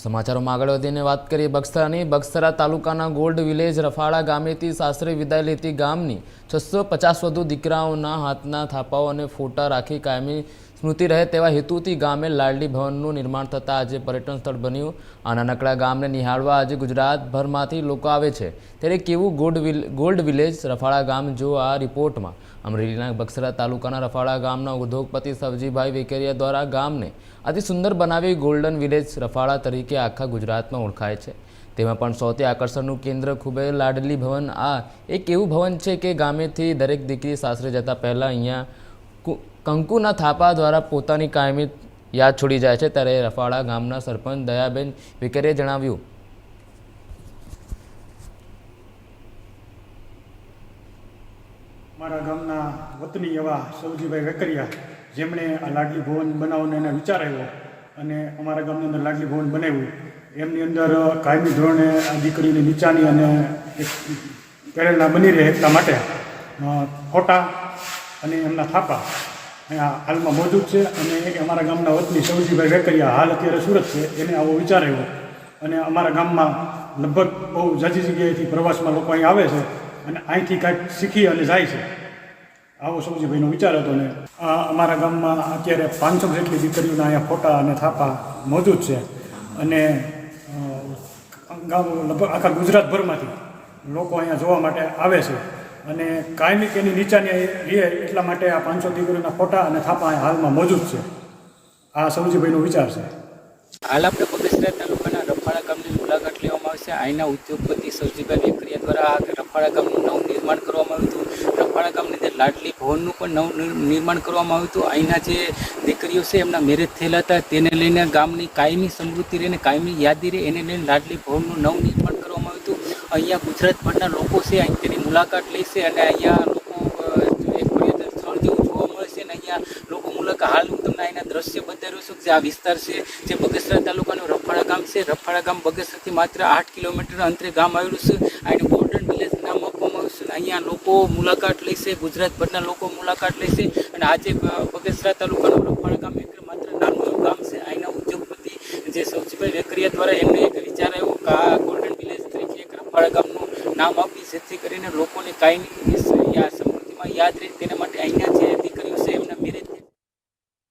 સમાચારોમાં આગળ વધીને વાત કરીએ બક્સરાની બક્સરા તાલુકાના ગોલ્ડ વિલેજ રફાળા ગામેથી સાસરે વિદાય લેતી ગામની છસો પચાસ વધુ દીકરાઓના હાથના થાપાઓ અને ફોટા રાખી કાયમી સ્મૃતિ રહે તેવા હેતુથી ગામે લાડલી ભવનનું નિર્માણ થતાં આજે પર્યટન સ્થળ બન્યું. આ નાનકડા ગામને નિહાળવા આજે ગુજરાતભરમાંથી લોકો આવે છે. ત્યારે કેવું ગોલ્ડ ગોલ્ડ વિલેજ રફાળા ગામ જો આ રિપોર્ટમાં. અમરેલીના બક્સરા તાલુકાના રફાળા ગામના ઉદ્યોગપતિ સવજીભાઈ વેકેરિયા દ્વારા ગામને અતિ સુંદર બનાવી ગોલ્ડન વિલેજ રફાળા તરીકે આખા ગુજરાતમાં ઓળખાય છે. તેમાં પણ સૌથી આકર્ષણનું કેન્દ્ર ખૂબ લાડલી ભવન. આ એક એવું ભવન છે કે ગામેથી દરેક દીકરી સાસરે જતાં પહેલાં અહીંયા કંકુના થાપા દ્વારા પોતાની કાયમી યાદ છોડી જાય છે ત્યારે રફાળા ગામના સરપંચ દયાબેન વિકરે જણાવ્યું. મારા ગામના વતની એવા સૌજીભાઈ વેકરિયા, જેમણે આ લાડલી ભવન બનાવવાનો એને વિચાર આવ્યો અને અમારા ગામની અંદર લાડલી ભવન બનાવ્યું. એમની અંદર કાયમી ધોરણે આ દીકરીની નીચાની અને એક બની રહે એટલા માટે ખોટા અને એમના થાપા. અહીંયા હાલમાં મોજૂદ છે અને અમારા ગામના વતની સૌજીભાઈ વેકરિયા, હાલ અત્યારે સુરત છે, એને આવો વિચાર આવ્યો. અને અમારા ગામમાં લગભગ બહુ જાજી જગ્યાએથી પ્રવાસમાં લોકો અહીં આવે છે અને અહીંથી કાંઈક શીખી અને જાય છે. આવો સૌજીભાઈનો વિચાર હતો ને અમારા ગામમાં અત્યારે પાંચસો જેટલી દીકરીઓના અહીંયા ફોટા અને થાપા મોજૂદ છે. અને ગામ લગભગ આખા ગુજરાતભરમાંથી લોકો અહીંયા જોવા માટે આવે છે. અને કાયમી કે એની નીચાની રહે એટલા માટે આ પાંચસો દીકરીઓના ફોટા અને થાપા હાલમાં મોજૂદ છે. આ સૌજીભાઈનો વિચાર છે. હાલ આપણે બગસરા તાલુકાના રફાળા ગામની મુલાકાત લેવામાં આવશે અહીંના ઉદ્યોગપતિ સૌજીભાઈ વેકરિયા દ્વારા આ રફાળા ગામનું નવું નિર્માણ કરવામાં આવ્યું હતું. રફાળા ગામની અંદર લાડલી ભવનનું પણ નવું નિર્માણ કરવામાં આવ્યું હતું. અહીંના જે દીકરીઓ છે એમના મેરેજ થયેલા હતા. તેને લઈને ગામની કાયમી સમૃદ્ધિ રહે અને કાયમી યાદી રહે. એને લઈને લાડલી ભવનનું નવું નિર્માણ કરવામાં આવ્યું હતું. અહીંયા ગુજરાતભરના લોકો છે. અહીં તેની મુલાકાત લેશે અને અહીંયા લોકો એક પર્યટન સ્થળ જેવું જોવા મળશે અને અહીંયા લોકો મુલાકાત, હાલ હું તમને અહીંના દ્રશ્ય બતાવ્યું છું જે આ વિસ્તાર છે, જે બગસરા તાલુકાનું રફાળા ગામ છે. રફાળા ગામ બગસરાથી માત્ર આઠ કિલોમીટર અંતરે ગામ આવેલું છે. અને ગોલ્ડન વિલેજ નામ આપવામાં આવ્યું છે અહીંયા લોકો મુલાકાત લેશે ગુજરાતભરના લોકો મુલાકાત લેશે અને આજે બગસરા તાલુકાનું રફાળા ગામ એક માત્ર નાનું ગામ છે. અહીંના ઉદ્યોગપતિ જે સૌજીભાઈ વેકરિયા દ્વારા એમને એક વિચાર આવ્યો કે આ ગોલ્ડન વિલેજ તરીકે એક રફાળા ગામનું નામ આપી જેથી કરીને લોકોને કાંઈ આ યાદ રહે, તેના માટે અહીંયા જે દીકરીઓ છે, એમના મેરેજ